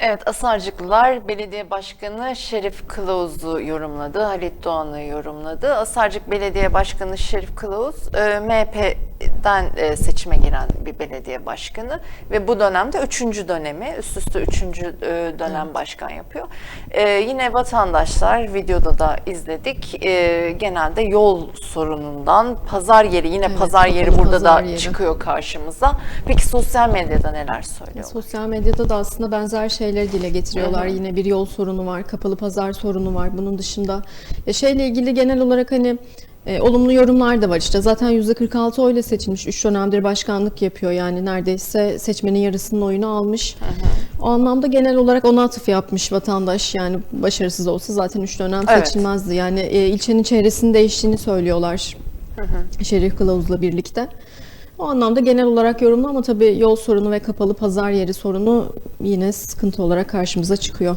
Evet, Asarcıklılar Belediye Başkanı Şerif Kılavuz'u yorumladı, Halit Doğan'ı yorumladı. Asarcık Belediye Başkanı Şerif Kılavuz, e, MHP'den e, seçime giren bir belediye başkanı ve bu dönemde üçüncü dönemi, üst üste üçüncü e, dönem başkan yapıyor. E, Yine vatandaşlar, videoda da izledik, genelde yol sorunundan, pazar yeri, yine Evet, pazar yeri burada pazar da yeri. çıkıyor karşımıza. Peki sosyal medyada neler söylüyor? Sosyal medyada da aslında benzer şeyleri dile getiriyorlar. Yine bir yol sorunu var, kapalı pazar sorunu var. Bunun dışında şeyle ilgili genel olarak hani e, olumlu yorumlar da var işte. Zaten %46 oyla seçilmiş. 3 dönemdir başkanlık yapıyor. Yani neredeyse seçmenin yarısının oyunu almış. O anlamda genel olarak ona atıf yapmış vatandaş. Yani başarısız olsa zaten 3 dönem Evet. seçilmezdi. Yani e, ilçenin çevresinin değiştiğini söylüyorlar. Şerif Kılavuz'la birlikte. O anlamda genel olarak yorumlu ama tabii yol sorunu ve kapalı pazar yeri sorunu yine sıkıntı olarak karşımıza çıkıyor.